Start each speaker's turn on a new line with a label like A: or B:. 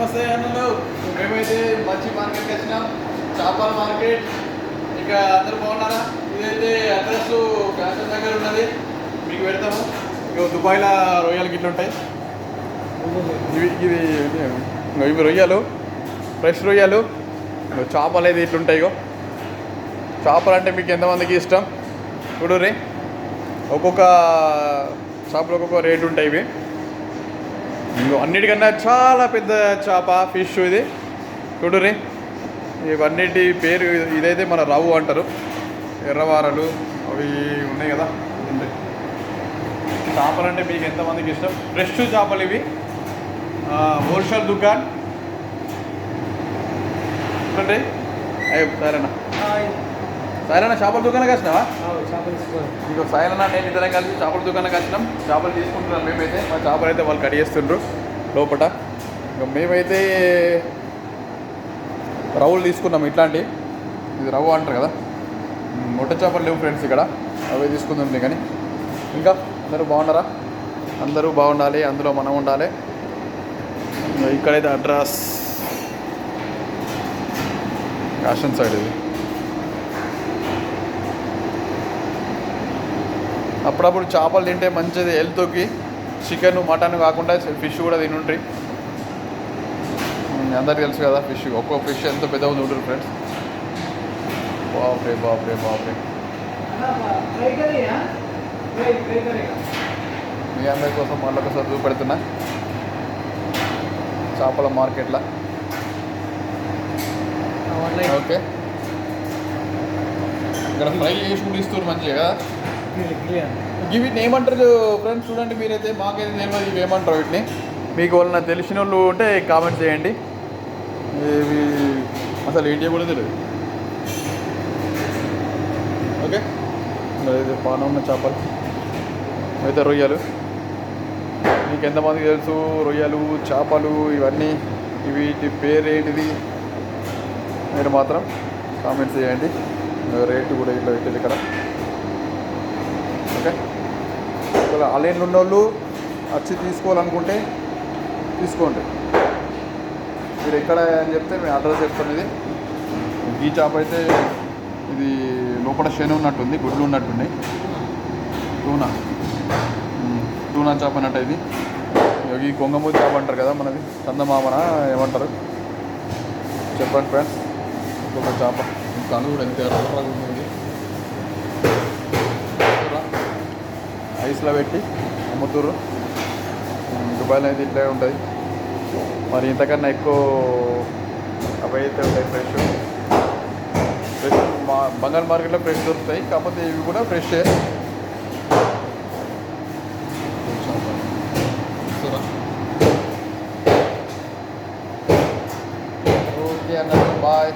A: నమస్తే అన్నలు. మేమైతే మంచి మార్కెట్కి వచ్చినాం. చేపల మార్కెట్. ఇక అందరు బాగున్నారా? ఇదైతే అడ్రస్ ఫ్యాషన్ దగ్గర ఉన్నది. మీకు పెడతాము. ఇక దుబాయ్లో రొయ్యలు గిట్లు ఉంటాయి. ఇవి ఇవి ఇవి రొయ్యలు. ఫ్రెష్ రొయ్యలు. చేపలు అయితే ఇట్లుంటాయి ఇగో. చేపలు అంటే మీకు ఎంతమందికి ఇష్టం? చూడు రే ఒక్కొక్క చేపలు ఒక్కొక్క రేటు ఉంటాయి ఇవి. అన్నిటికన్నా చాలా పెద్ద చేప ఫిష్ ఇది. చూడుర్రి ఇవన్నిటి పేరు ఇదైతే మన రవ్వు అంటారు. ఎర్రవారలు అవి ఉన్నాయి కదా ఉంటాయి చేపలు అంటే మీకు ఎంతమందికి ఇష్టం? ఫ్రెష్ చేపలు ఇవి. హోల్సేల్ దుకాన్ చూడండి. సరేనా. సరేనా చేపల దుకాణానికి వచ్చినావా ఇంకో సాయలన నేను ఇద్దరం కలిసి చేపల దుకాణానికి వచ్చినాం చేపలు తీసుకుంటున్నాం మేమైతే. మా చేపలు అయితే వాళ్ళు కడిగేస్తుండ్రు లోపల ఇక మేమైతే రవ్వులు తీసుకున్నాం ఇట్లాంటి. ఇది రవ్వ అంటారు కదా? మొట్ట చేపలు లేవు ఫ్రెండ్స్ ఇక్కడ. అవే తీసుకుందాం కానీ. ఇంకా అందరూ బాగున్నారా? అందరూ బాగుండాలి అందులో మనం ఉండాలి. ఇక ఇక్కడైతే అడ్రస్. కాషన్ సైడ్ ఇది. అప్పుడప్పుడు చేపలు తింటే మంచిది హెల్త్కి. చికెన్ మటన్ కాకుండా ఫిష్ కూడా తినుండ్రి. అందరికీ తెలుసు కదా ఫిష్ ఒక్కో ఫిష్ ఎంత పెద్దగా ఉంది ఉంటుంది ఫ్రెండ్స్ బాప్రే బాప్రే బాప్రే. మీ అందరి కోసం మళ్ళీ ఒకసారి చూపెడుతున్నా చేపల మార్కెట్లో. ఓకే. ఇక్కడ ఫ్రై చేసి కూడా ఇస్తారు మంచిగా కదా. వీటిని ఏమంటారు ఫ్రెండ్స్ చూడండి మీరైతే మాకైతే తెలియదు ఇవి ఏమంటారు వీటిని? మీకు వాళ్ళ తెలిసిన వాళ్ళు ఉంటే కామెంట్ చేయండి. ఇవి అసలు ఏంటి కూడా తెలియదు. ఓకే? మరి ఇది పాన ఉన్న చేపలు. అయితే రొయ్యలు. మీకు ఎంతమందికి తెలుసు? రొయ్యలు చేపలు ఇవన్నీ. వీటి పేరేంటిది? మీరు మాత్రం కామెంట్స్ చేయండి. రేటు కూడా ఇట్లా పెట్టేది ఇక్కడ. ఓకే. ఒకవేళ ఆన్లైన్లో ఉన్న వాళ్ళు వచ్చి తీసుకోవాలనుకుంటే తీసుకోండి. మీరు ఎక్కడ అని చెప్తే మేము అడ్రస్ చెప్తాను ఇది ఈ చేప అయితే ఇది లోపల శని ఉన్నట్టుంది గుడ్లు ఉన్నట్టున్నాయి. టూనా? టూనా చేప అన్నట్టు ఇది. ఈ కొంగమూతి చేప అంటారు కదా మనది. చందమామన ఏమంటారు? చెప్పండి ఫ్రెండ్స్ ఇంకొక చేప. ఇంకా కూడా ఎంత ఎర్రగా ఉంది చూడురా. ఐస్లో పెట్టి అమ్ముతురు ఉమ్, దుబాయ్లో అయితే ఇట్లే ఉంటుంది. మరి ఇంతకన్నా ఎక్కువ అవి అయితే ఉంటాయి ఫ్రెష్. ఫ్రెష్ మా బంగారు మార్కెట్లో ఫ్రెష్ దొరుకుతాయి. కాకపోతే ఇవి కూడా ఫ్రెష్. ఓకే అన్న బాయ్.